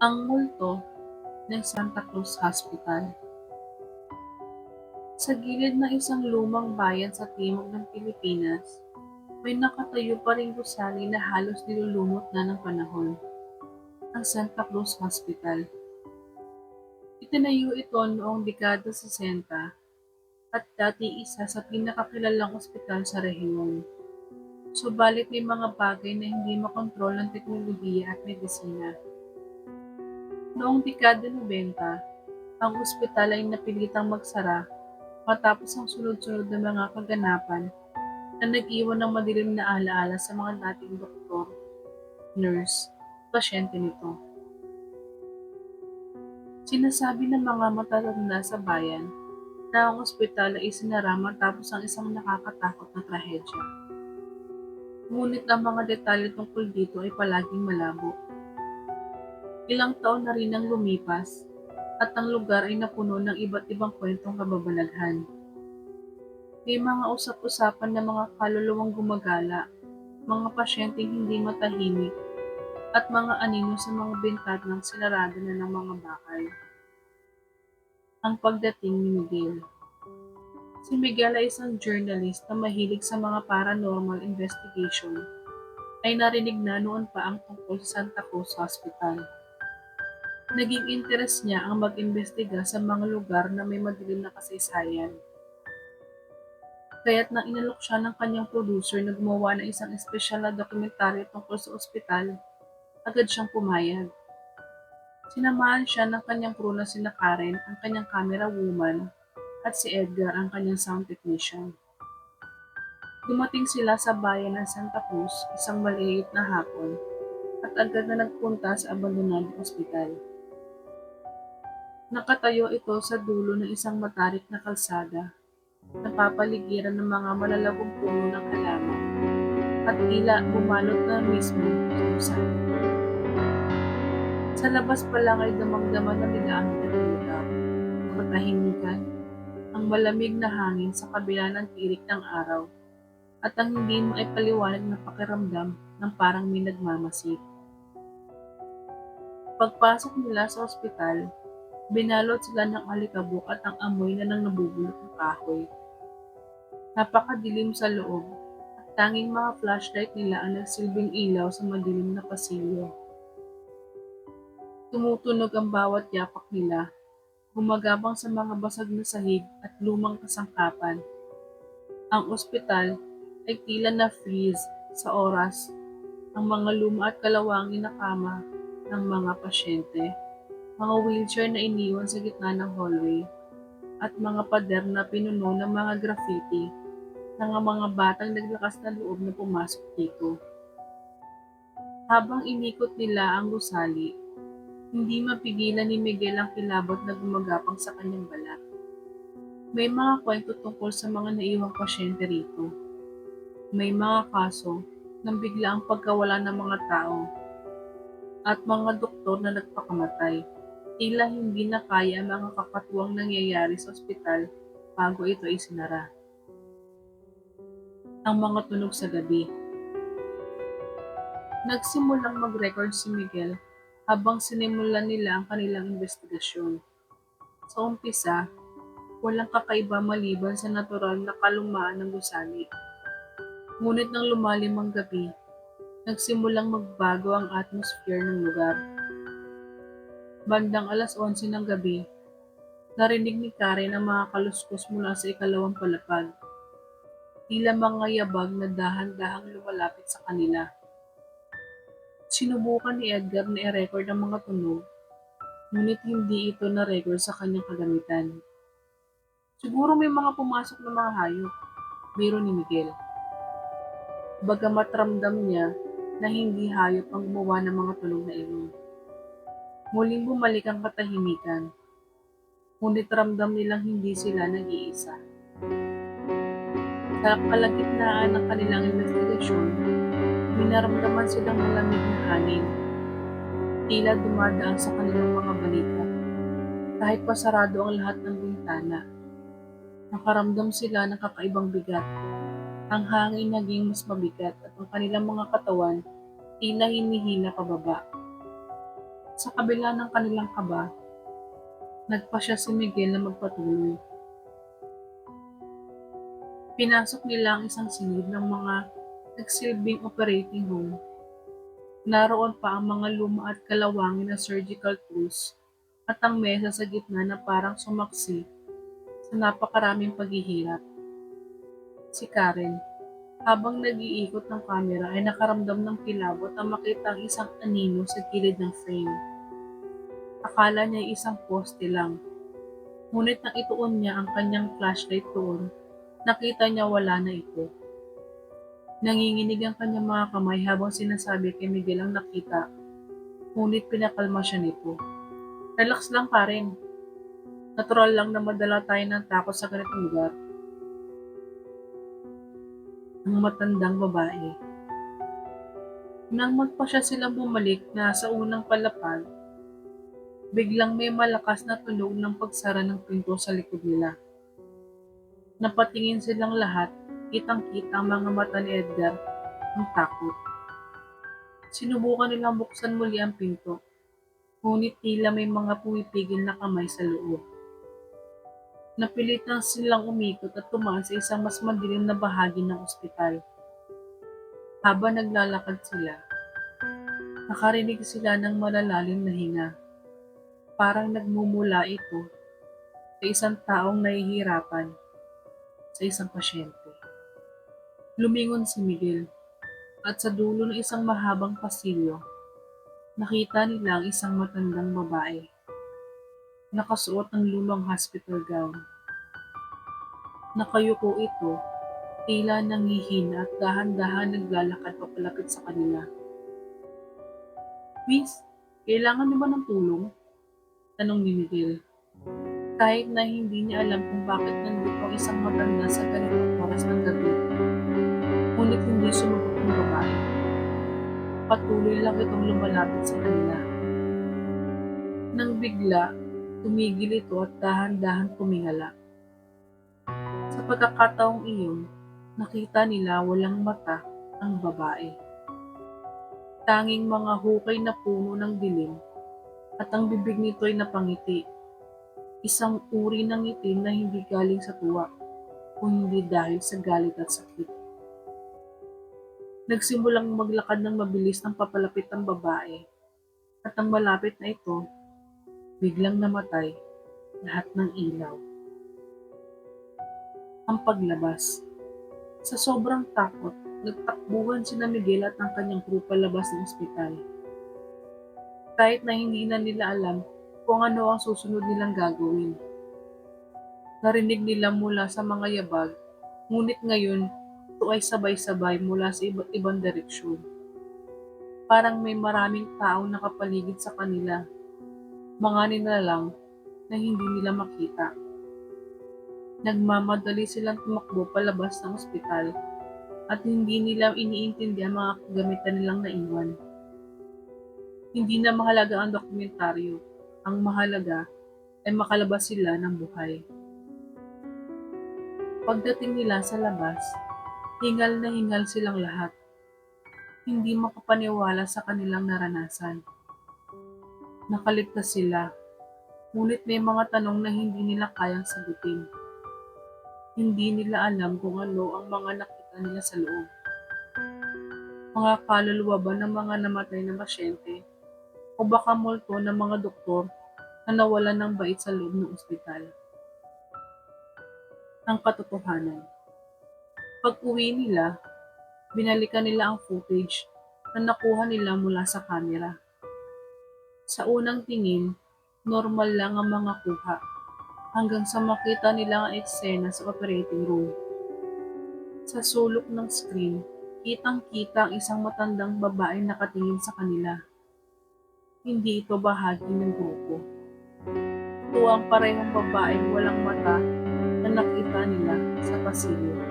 Ang multo ng Santa Cruz Hospital Sa gilid ng isang lumang bayan sa timog ng Pilipinas, may nakatayo pa ring gusali na halos nilulumot na ng panahon, ang Santa Cruz Hospital. Itinayo ito noong dekada 60 at dati isa sa pinakakilalang ospital sa rehiyon. Subalit may mga bagay na hindi makontrol ng teknolohiya at medisina. Noong dekada 90, ang ospital ay napilitang magsara matapos ang sunod-sunod na mga kaganapan na nag-iwan ng madilim na alaala sa mga dating doktor, nurse, pasyente nito. Sinasabi ng mga matatanda sa bayan na ang ospital ay isinara matapos ang isang nakakatakot na trahedya. Ngunit ang mga detalye tungkol dito ay palaging malabo. Ilang taon na rin ang lumipas at ang lugar ay napuno ng iba't ibang kwentong kababalaghan. May mga usap-usapan ng mga kaluluwang gumagala, mga pasyenteng hindi matahimik, at mga anino sa mga bintadang sinarado na ng mga bakal. Ang pagdating ni Miguel Si Miguel ay isang journalist na mahilig sa mga paranormal investigation ay narinig na noon pa ang tungkol sa Santa Cruz Hospital. Naging interes niya ang mag-imbestiga sa mga lugar na may madilim na kasaysayan. Kaya't nang inalok siya ng kanyang producer na gumawa ng isang espesyal na dokumentaryo tungkol sa ospital, agad siyang pumayag. Sinamahan siya ng kanyang crew na sina Karen, ang kanyang camera woman, at si Edgar ang kanyang sound technician. Dumating sila sa bayan ng Santa Cruz isang maliit na hapon at agad na nagpunta sa abandonadong ospital. Nakatayo ito sa dulo ng isang matarik na kalsada, napapaligiran ng mga malalagong puno ng halaman at tila bumalot na mismo sa usan. Sa labas pa lang ay damang-dama na nila ang katulad, katahimikan ang malamig na hangin sa kabila ng tirik ng araw at ang hindi mo ay paliwanag na pakiramdam ng parang may nagmamasid. Pagpasok nila sa ospital, binalot sila ng alikabok at ang amoy na nang nabubulok ng kahoy. Napakadilim sa loob at tanging mga flashlight nila ang nagsilbing ilaw sa madilim na pasilyo. Tumutunog ang bawat yapak nila, gumagabang sa mga basag na sahig at lumang kasangkapan. Ang ospital ay tila na freeze sa oras ang mga luma at kalawangin na kama ng mga pasyente, mga wheelchair na iniwan sa gitna ng hallway, at mga pader na pinuno ng mga graffiti ng mga batang naglakas na loob na pumasok dito. Habang inikot nila ang gusali, hindi mapigilan ni Miguel ang kilabot na gumagapang sa kanyang balat. May mga kwento tungkol sa mga naiwang pasyente rito. May mga kaso ng bigla ang pagkawala ng mga tao at mga doktor na nagpakamatay. Tila hindi na kaya mga kakatuwang nangyayari sa ospital bago ito ay sinara. Ang mga tunog sa gabi. Nagsimulang mag-record si Miguel habang sinimulan nila ang kanilang investigasyon. Sa umpisa, walang kakaiba maliban sa natural na kalumaan ng gusali. Ngunit nang lumalim ang gabi, nagsimulang magbago ang atmosphere ng lugar. Bandang alas 11 ng gabi, narinig ni Karen ang mga kaluskos mula sa ikalawang palapag. Tila mga yabag na dahan-dahang lumalapit sa kanila. Sinubukan ni Edgar na i-record ang mga tunog, ngunit hindi ito na-record sa kanyang kagamitan. Siguro may mga pumasok na mga hayop, biro ni Miguel. Bagamat ramdam niya na hindi hayop ang gumawa ng mga tunog na iyon. Muling bumalik ang katahimikan, ngunit ramdam nilang hindi sila nag-iisa. Sa kalagitnaan ng kanilang investigasyon, Minaramdaman silang malamig na hangin. Tila dumadaan sa kanilang mga balita. Kahit pasarado ang lahat ng bintana. Nakaramdam sila ng kakaibang bigat. Ang hangin naging mas mabigat at ang kanilang mga katawan tila hinihila pababa. Sa kabila ng kanilang kaba, nagpasya si Miguel na magpatuloy. Pinasok nila ang isang silid ng mga nagsilbing operating room. Naroon pa ang mga luma at kalawangin na surgical tools at ang mesa sa gitna na parang sumaksi sa napakaraming paghihirap. Si Karen, habang nag-iikot ng kamera ay nakaramdam ng kilabot ang makita ang isang anino sa gilid ng frame. Akala niya isang poste lang. Ngunit nang ituon niya ang kanyang flashlight doon, nakita niya wala na ito. Nanginginig ang kanyang mga kamay habang sinasabi kay Miguel ang nakita, ngunit pinakalma siya nito. Relax lang pa rin. Natural lang na madala tayo ng takot sa ganitong lugar. Ang matandang babae. Nang magpasya silang bumalik na sa unang palapag, biglang may malakas na tunog ng pagsara ng pinto sa likod nila. Napatingin silang lahat, kitang-kita ang mga mata ni Edgar ng takot. Sinubukan nilang buksan muli ang pinto, ngunit tila may mga pumipigil na kamay sa loob. Napilitan silang umikot at tumaan sa isang mas madilim na bahagi ng ospital. Habang naglalakad sila, nakarinig sila ng malalalim na hinga. Parang nagmumula ito sa isang taong nahihirapan sa isang pasyente. Lumingon si Miguel at sa dulo ng isang mahabang pasilyo, nakita nila ang isang matandang babae. Nakasuot ng lumang hospital gown. Nakayuko ito, tila nanghihina at dahan-dahan naglalakad papalapit sa kanila. Miss, kailangan ba ng tulong? Tanong ni Miguel. Kahit na hindi niya alam kung bakit nandito ang isang matanda sa ganitong oras ng gabi. Ngunit hindi sumagot ng babae. Patuloy lang itong lumalapit sa kanila. Nang bigla, tumigil ito at dahan-dahan tumingala. Sa pagkakataong iyon, nakita nila walang mata ang babae. Tanging mga hukay na puno ng dilim at ang bibig nito ay napangiti. Isang uri ng ngiti na hindi galing sa tuwa o hindi dahil sa galit at sakit. Nagsimulang maglakad ng mabilis ng papalapit ang babae at ang malapit na ito, biglang namatay lahat ng ilaw. Ang paglabas. Sa sobrang takot, nagtakbuhan si Miguel at ang kanyang crew palabas ng ospital. Kahit na hindi na nila alam kung ano ang susunod nilang gagawin. Narinig nila mula sa mga yabag, ngunit ngayon ito ay sabay-sabay mula sa iba't ibang direksyon. Parang may maraming tao nakapaligid sa kanila. Mga nila lang na hindi nila makita. Nagmamadali silang tumakbo palabas ng ospital at hindi nila iniintindi ang mga kagamitan nilang naiwan. Hindi na mahalaga ang dokumentaryo. Ang mahalaga ay makalabas sila ng buhay. Pagdating nila sa labas, hingal na hingal silang lahat. Hindi makapaniwala sa kanilang naranasan. Nakaligtas sila, ngunit may mga tanong na hindi nila kayang sagutin. Hindi nila alam kung ano ang mga nakita nila sa loob. Mga kaluluwa ba ng mga namatay na pasyente o baka multo ng mga doktor na nawalan ng bait sa loob ng ospital. Ang katotohanan. Pag uwi nila, binalikan nila ang footage na nakuha nila mula sa kamera. Sa unang tingin, normal lang ang mga kuha hanggang sa makita nila ang eksena sa operating room. Sa sulok ng screen, kitang-kita ang isang matandang babae nakatingin sa kanila hindi ito bahagi ng grupo. Ito ang parehong babaeng walang mata na nakita nila sa pasilyo.